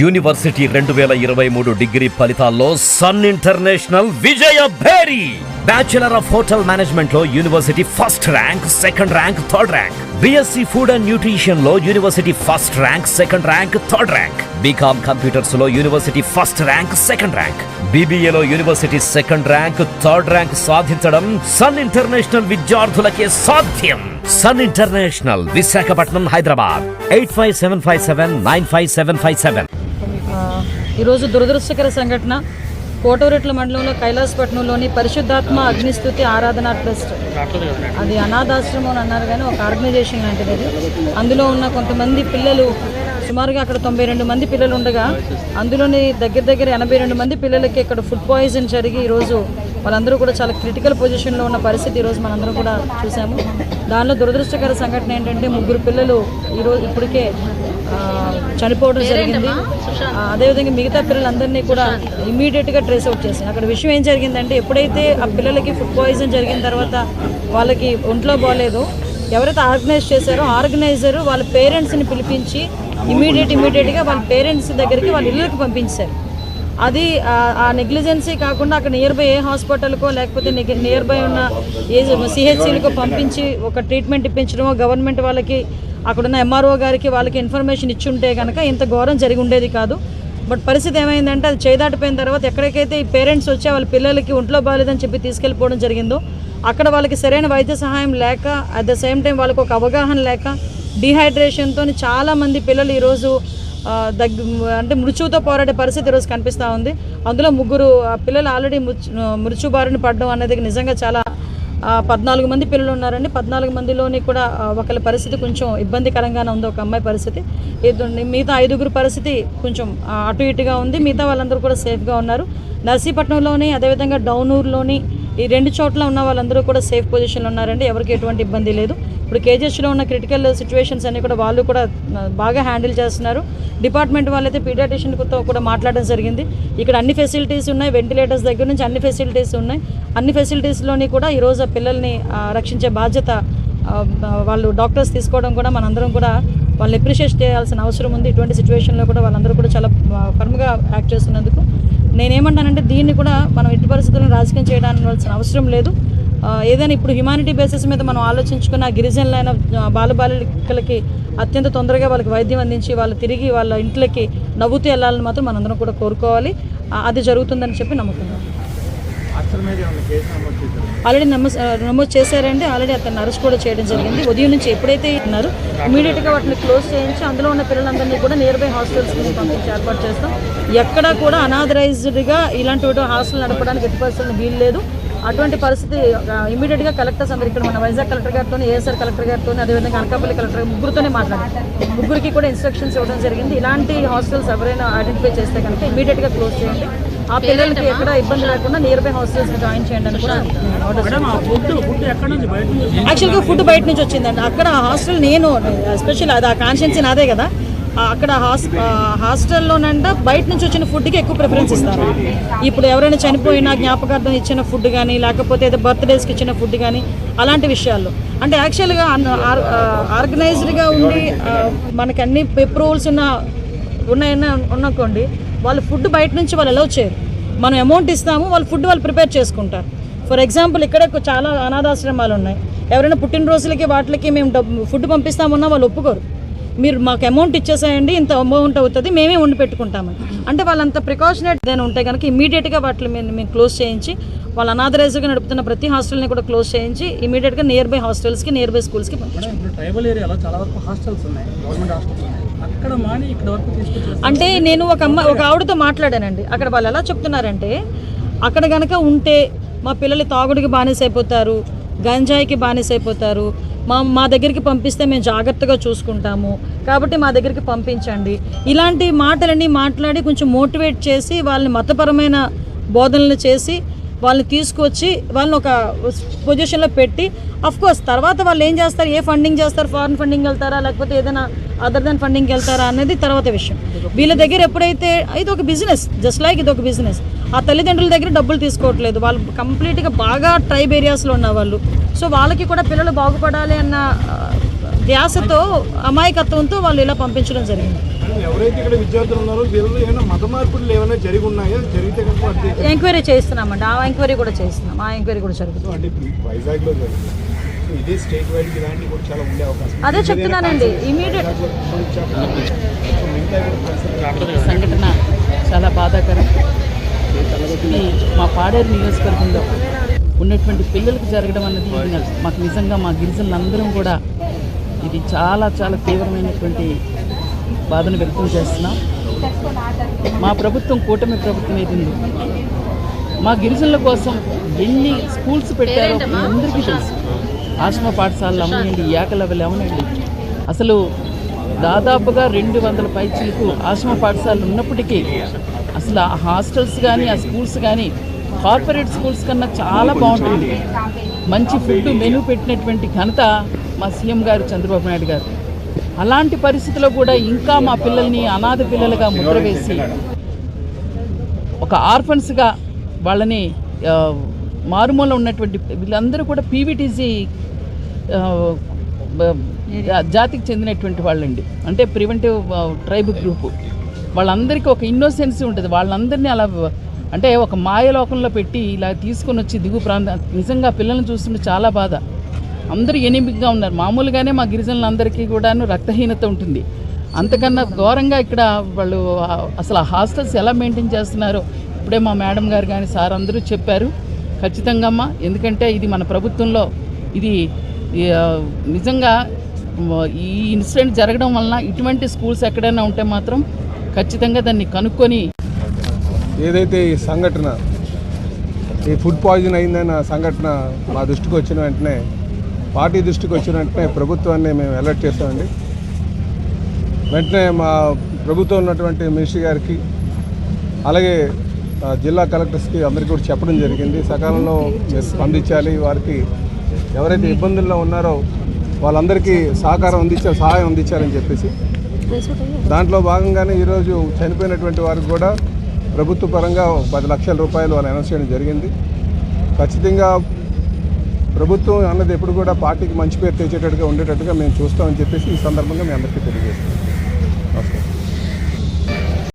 University రెండు వేల ఇరవై మూడు డిగ్రీ ఫలితాల్లో సన్ ఇంటర్నేషనల్ విజయ భేరి. బ్యాచులర్ ఆఫ్ హోటల్ మేనేజ్మెంట్లో university first rank second rank third rank. BSc food and న్యూట్రిషన్లో university first rank second rank third rank. BCom కంప్యూటర్స్లో university first rank second rank. బీబీఏలో university second rank third rank సాధించడం sun international విద్యార్థులకే సాధ్యం. Sun international Visakhapatnam Hyderabad. Eight five seven five seven nine five seven five seven. ఈరోజు దురదృష్టకర సంఘటన. కోటవరెట్ల మండలంలో కైలాసపట్నంలోని పరిశుద్ధాత్మ అగ్నిస్థుతి ఆరాధన trust. అది అనాథాశ్రమం అని అన్నారు కానీ ఒక ఆర్గనైజేషన్ లాంటిది అది. అందులో ఉన్న కొంతమంది పిల్లలు సుమారుగా అక్కడ తొంభై రెండు మంది పిల్లలు ఉండగా అందులోని దగ్గర దగ్గర ఎనభై రెండు మంది పిల్లలకి ఇక్కడ ఫుడ్ పాయిజన్ జరిగి ఈరోజు వాళ్ళందరూ కూడా చాలా క్రిటికల్ పొజిషన్లో ఉన్న పరిస్థితి ఈరోజు మనందరం కూడా చూసాము. దానిలో దురదృష్టకర సంఘటన ఏంటంటే ముగ్గురు పిల్లలు ఈరోజు ఇప్పటికే చనిపోవడం జరిగింది. అదేవిధంగా మిగతా పిల్లలందరినీ కూడా ఇమీడియట్గా ట్రేస్ అవుట్ చేసాం అక్కడ విషయం ఏం జరిగిందంటే ఎప్పుడైతే ఆ పిల్లలకి ఫుడ్ పాయిజన్ జరిగిన తర్వాత వాళ్ళకి ఒంట్లో బాగాలేదు ఎవరైతే ఆర్గనైజ్ చేశారో ఆర్గనైజర్ వాళ్ళ పేరెంట్స్ని పిలిపించి ఇమీడియట్ ఇమీడియట్గా వాళ్ళ పేరెంట్స్ దగ్గరికి వాళ్ళ ఇళ్ళకి పంపించారు. అది ఆ- నెగ్లిజెన్సీ కాకుండా అక్కడ నియర్ బై ఏ హాస్పిటల్కో లేకపోతే నియర్ బై ఉన్న ఏ సిహెచ్సీలకో పంపించి ఒక ట్రీట్మెంట్ ఇప్పించడమో గవర్నమెంట్ వాళ్ళకి అక్కడున్న ఎంఆర్ఓ గారికి వాళ్ళకి ఇన్ఫర్మేషన్ ఇచ్చి ఉంటే కనుక ఇంత ఘోరం జరిగి ఉండేది కాదు. బట్ పరిస్థితి ఏమైందంటే అది చేదాటిపోయిన తర్వాత ఎక్కడికైతే ఈ పేరెంట్స్ వచ్చి వాళ్ళ పిల్లలకి ఒంట్లో బాగాలేదని చెప్పి తీసుకెళ్ళిపోవడం జరిగిందో అక్కడ వాళ్ళకి సరైన వైద్య సహాయం లేక అట్ ద సేమ్ టైం వాళ్ళకి ఒక అవగాహన లేక డిహైడ్రేషన్తో చాలామంది పిల్లలు ఈరోజు దగ్గ అంటే మృత్యువుతో పోరాడే పరిస్థితి ఈరోజు కనిపిస్తూ ఉంది. అందులో ముగ్గురు పిల్లలు ఆల్రెడీ మృత్యు బారిన పడడం అనేది నిజంగా చాలా పద్నాలుగు మంది పిల్లలు ఉన్నారండి. పద్నాలుగు మందిలోని కూడా ఒకళ్ళ పరిస్థితి కొంచెం ఇబ్బందికరంగానే ఉంది. ఒక అమ్మాయి పరిస్థితి. మిగతా ఐదుగురు పరిస్థితి కొంచెం అటు ఇటుగా ఉంది. మిగతా వాళ్ళందరూ కూడా సేఫ్గా ఉన్నారు. నర్సీపట్నంలోని అదేవిధంగా డౌనూరులోని ఈ రెండు చోట్ల ఉన్న వాళ్ళందరూ కూడా సేఫ్ పొజిషన్లో ఉన్నారండి. ఎవరికి ఎటువంటి ఇబ్బంది లేదు. ఇప్పుడు కేజెస్లో ఉన్న క్రిటికల్ సిచ్యువేషన్స్ అన్ని కూడా వాళ్ళు కూడా బాగా హ్యాండిల్ చేస్తున్నారు. డిపార్ట్మెంట్ వాళ్ళైతే పీడియాటిషియన్తో కూడా మాట్లాడడం జరిగింది. ఇక్కడ అన్ని ఫెసిలిటీస్ ఉన్నాయి. వెంటిలేటర్స్ దగ్గర నుంచి అన్ని ఫెసిలిటీస్ ఉన్నాయి. అన్ని ఫెసిలిటీస్లోని కూడా ఈరోజు పిల్లల్ని రక్షించే బాధ్యత వాళ్ళు డాక్టర్స్ తీసుకోవడం కూడా మనందరం కూడా వాళ్ళని అప్రిషియేట్ చేయాల్సిన అవసరం ఉంది. ఇటువంటి సిచ్యువేషన్లో కూడా వాళ్ళందరూ కూడా చాలా ఫర్మ్గా యాక్ట్ చేస్తున్నందుకు. నేనేమంటానంటే దీన్ని కూడా మనం ఎట్టి పరిస్థితులను రాజకీయం చేయడానికి అవసరం లేదు. ఏదైనా ఇప్పుడు హ్యుమానిటీ బేసిస్ మీద మనం ఆలోచించుకున్న గిరిజనులైన బాలబాలికలకి అత్యంత తొందరగా వాళ్ళకి వైద్యం అందించి వాళ్ళు తిరిగి వాళ్ళ ఇంట్లోకి నవ్వుతూ వెళ్ళాలని మాత్రం మనందరం కూడా కోరుకోవాలి. అది జరుగుతుందని చెప్పి నమ్ముతున్నాం ఆల్రెడీ నమోదు నమోదు చేశారండి. ఆల్రెడీ అతను అరెస్ట్ కూడా చేయడం జరిగింది. ఉదయం నుంచి ఎప్పుడైతే ఉన్నారు ఇమీడియట్గా వాటిని క్లోజ్ చేయించి అందులో ఉన్న పిల్లలందరినీ కూడా నియర్ బై హాస్టల్స్ పంపించి ఏర్పాటు చేస్తాం. ఎక్కడా కూడా అనాథరైజ్డ్గా ఇలాంటి హాస్టల్ నడపడానికి ఎట్టి పరిస్థితులు వీలు లేదు అటువంటి పరిస్థితి ఇమీడియట్గా కలెక్టర్స్ అందరు ఇక్కడ మన వైజాగ్ కలెక్టర్ గారితో ఏఎస్ఆర్ కలెక్టర్ గారితో అదేవిధంగా అనకాపల్లి కలెక్టర్ ముగ్గురుతోనే మాట్లాడారు. ముగ్గురికి కూడా ఇన్స్ట్రక్షన్స్ ఇవ్వడం జరిగింది. ఇలాంటి హాస్టల్స్ ఎవరైనా ఐడెంటిఫై చేస్తే కనుక ఇమీడియట్గా క్లోజ్ చేయండి. ఆ పిల్లలకి ఎక్కడ ఇబ్బంది లేకుండా నియర్ బై హాస్టల్స్ జాయిన్ చేయండి అని కూడా యాక్చువల్గా ఫుడ్ బయట నుంచి? వచ్చిందండి. అక్కడ హాస్టల్ నేను ఎస్పెషల్ అది ఆ కాన్షియన్సీ నాదే కదా. అక్కడ హాస్ హాస్టల్లోనంట బయట నుంచి వచ్చిన ఫుడ్కి ఎక్కువ ప్రిఫరెన్స్ ఇస్తారు? ఇప్పుడు ఎవరైనా చనిపోయినా జ్ఞాపకార్థం ఇచ్చిన ఫుడ్ కానీ లేకపోతే ఏదో బర్త్డేస్కి ఇచ్చిన ఫుడ్ కానీ అలాంటి విషయాల్లో. అంటే యాక్చువల్గా ఆర్గనైజ్డ్గా ఉండి మనకి అన్ని అప్రూవల్స్ ఉన్న ఉన్నాయన్న ఉన్నకోండి వాళ్ళు ఫుడ్ బయట నుంచి వాళ్ళు ఎలా చేయరు. మనం అమౌంట్ ఇస్తాము వాళ్ళు ఫుడ్ వాళ్ళు ప్రిపేర్ చేసుకుంటారు. ఫర్ ఎగ్జాంపుల్ ఇక్కడ చాలా అనాథాశ్రమాలు ఉన్నాయి. ఎవరైనా పుట్టినరోజులకి వాటికి మేము డబ్బు ఫుడ్ పంపిస్తామన్నా వాళ్ళు ఒప్పుకోరు. మీరు మాకు అమౌంట్ ఇచ్చేసేయండి ఇంత అమౌంట్ అవుతుంది మేమే వండి పెట్టుకుంటామని అంటే వాళ్ళంత ప్రికాషనేట్ ఏదైనా ఉంటే కనుక ఇమీడియట్గా వాటిని మేము మేము క్లోజ్ చేయించి వాళ్ళ అనాథరైజ్గా నడుపుతున్న ప్రతి హాస్టల్ని కూడా క్లోజ్ చేయించి ఇమీడియట్గా నియర్ బై హాస్టల్స్కి నియర్ బై స్కూల్స్కి పంపించాం. ఇప్పుడు ట్రైబల్ ఏరియాలో చాలా వరకు హాస్టల్స్ ఉన్నాయి గవర్నమెంట్ హాస్టల్స్ ఉన్నాయి. అక్కడ మాని ఇక్కడ వరకు తీసుకొచ్చేసి అంటే నేను ఒక అమ్మ ఒక ఆవిడతో మాట్లాడానండి. అక్కడ వాళ్ళు ఎలా చెప్తున్నారంటే అక్కడ గనక ఉంటే మా పిల్లలు తాగుడికి బానిసైపోతారు గంజాయికి బానిసైపోతారు మా మా దగ్గరికి పంపిస్తే మేము జాగ్రత్తగా చూసుకుంటాము. కాబట్టి మా దగ్గరికి పంపించండి. ఇలాంటి మాటలన్నీ మాట్లాడి కొంచెం మోటివేట్ చేసి వాళ్ళని మతపరమైన బోధనలు చేసి వాళ్ళని తీసుకొచ్చి వాళ్ళని ఒక పొజిషన్లో పెట్టి అఫ్ కోర్స్ తర్వాత వాళ్ళు ఏం చేస్తారు? ఏ ఫండింగ్ చేస్తారు? ఫారెన్ ఫండింగ్ వెళ్తారా? లేకపోతే ఏదైనా అదర్ దాన్ ఫండింగ్ వెళ్తారా? అనేది తర్వాత విషయం. వీళ్ళ దగ్గర ఎప్పుడైతే ఇది ఒక బిజినెస్ జస్ట్ లైక్ ఇది ఒక బిజినెస్ ఆ తల్లిదండ్రుల దగ్గర డబ్బులు తీసుకోవట్లేదు. వాళ్ళు కంప్లీట్గా బాగా ట్రైబ్ ఏరియాస్లో ఉన్న వాళ్ళు సో వాళ్ళకి కూడా పిల్లలు బాగుపడాలి అన్న ధ్యాసతో అమాయకత్వంతో వాళ్ళు ఇలా పంపించడం జరిగింది. ఎవరైతే ఇక్కడ విద్యార్థులు ఉన్నారో వీళ్ళు ఏమైనా మత మార్పులు ఏమైనా జరిగి ఉన్నాయా? జరిగితే ఎంక్వైరీ చేస్తున్నామండి ఆ ఎంక్వైరీ కూడా చేస్తున్నాం ఆ ఎంక్వైరీ కూడా జరుగుతుంది. వైజాగ్లో జరుగుతుంది. సో ఇదే స్టేట్ వైడ్ ఇలాంటివి కూడా చాలా ఉండే అవకాశం. ఉంది. అదే చెప్తున్నానండి ఇమీడియట్ సంఘటన చాలా బాధాకరం. మా పాడేరు నియోజకవర్గంలో ఉన్నటువంటి పిల్లలకు జరగడం అన్నది మాకు నిజంగా మా గిరిజనులందరం కూడా ఇది చాలా చాలా తీవ్రమైనటువంటి బాధను వ్యక్తం చేస్తున్నాం. మా ప్రభుత్వం కూటమి ప్రభుత్వం ఏది ఉందో? మా గిరిజనుల కోసం ఎన్ని స్కూల్స్ పెట్టారో అందరికీ తెలుసు. ఆశ్రమ పాఠశాలలు అవనండి ఏకలవ్యలు అవనండి అసలు దాదాపుగా రెండు వందల పైచీలకు ఆశ్రమ పాఠశాలలు ఉన్నప్పటికీ అసలు ఆ హాస్టల్స్ కానీ ఆ స్కూల్స్ కానీ కార్పొరేట్ స్కూల్స్ కన్నా చాలా బాగుంటుంది. మంచి ఫుడ్ మెను పెట్టినటువంటి ఘనత మా సీఎం గారు చంద్రబాబు నాయుడు గారు. అలాంటి పరిస్థితిలో కూడా ఇంకా మా పిల్లల్ని అనాథ పిల్లలుగా ముద్ర వేసి ఒక ఆర్ఫన్స్గా వాళ్ళని మారుమూల ఉన్నటువంటి వీళ్ళందరూ కూడా పీవీటీసీ జాతికి చెందినటువంటి వాళ్ళండి. అంటే ప్రివెంటివ్ ట్రైబ్ గ్రూపు. వాళ్ళందరికీ ఒక ఇన్నోసెన్స్ ఉంటుంది. వాళ్ళందరినీ అలా అంటే ఒక మాయలోకంలో పెట్టి ఇలా తీసుకొని వచ్చి దిగు ప్రాంతం. నిజంగా పిల్లల్ని చూస్తుంటే చాలా బాధ. అందరూ ఎనిమిదిగా ఉన్నారు. మామూలుగానే మా గిరిజనులందరికీ కూడాను రక్తహీనత ఉంటుంది. అంతకన్నా ఘోరంగా ఇక్కడ వాళ్ళు అసలు ఆ హాస్టల్స్ ఎలా మెయింటైన్ చేస్తున్నారో ఇప్పుడే మా మేడం గారు కానీ సార్ అందరూ చెప్పారు. ఖచ్చితంగా అమ్మా ఎందుకంటే ఇది మన ప్రభుత్వంలో ఇది నిజంగా ఈ ఇన్సిడెంట్ జరగడం వలన ఇటువంటి స్కూల్స్ ఎక్కడైనా ఉంటే మాత్రం ఖచ్చితంగా దాన్ని కనుక్కొని ఏదైతే ఈ సంఘటన ఈ ఫుడ్ పాయిజన్ అయిందన్న సంఘటన మా దృష్టికి వచ్చిన వెంటనే పార్టీ దృష్టికి వచ్చిన వెంటనే ప్రభుత్వాన్ని మేము అలర్ట్ చేస్తామండి. వెంటనే మా ప్రభుత్వం ఉన్నటువంటి మినిస్టర్ గారికి అలాగే జిల్లా కలెక్టర్స్కి అందరికీ కూడా చెప్పడం జరిగింది. సకాలంలో స్పందించాలి వారికి ఎవరైతే ఇబ్బందుల్లో ఉన్నారో వాళ్ళందరికీ సహకారం అందించాలి సహాయం అందించాలని చెప్పేసి. దాంట్లో భాగంగానే ఈరోజు చనిపోయినటువంటి వారికి కూడా ప్రభుత్వ పరంగా పది లక్షల రూపాయలు వాళ్ళు అనౌన్స్ చేయడం జరిగింది. ఖచ్చితంగా ప్రభుత్వం అన్నది ఎప్పుడు కూడా పార్టీకి మంచి పేరు తెచ్చేటట్టుగా ఉండేటట్టుగా మేము చూస్తామని చెప్పేసి ఈ సందర్భంగా మీ అందరికీ తెలియజేస్తాం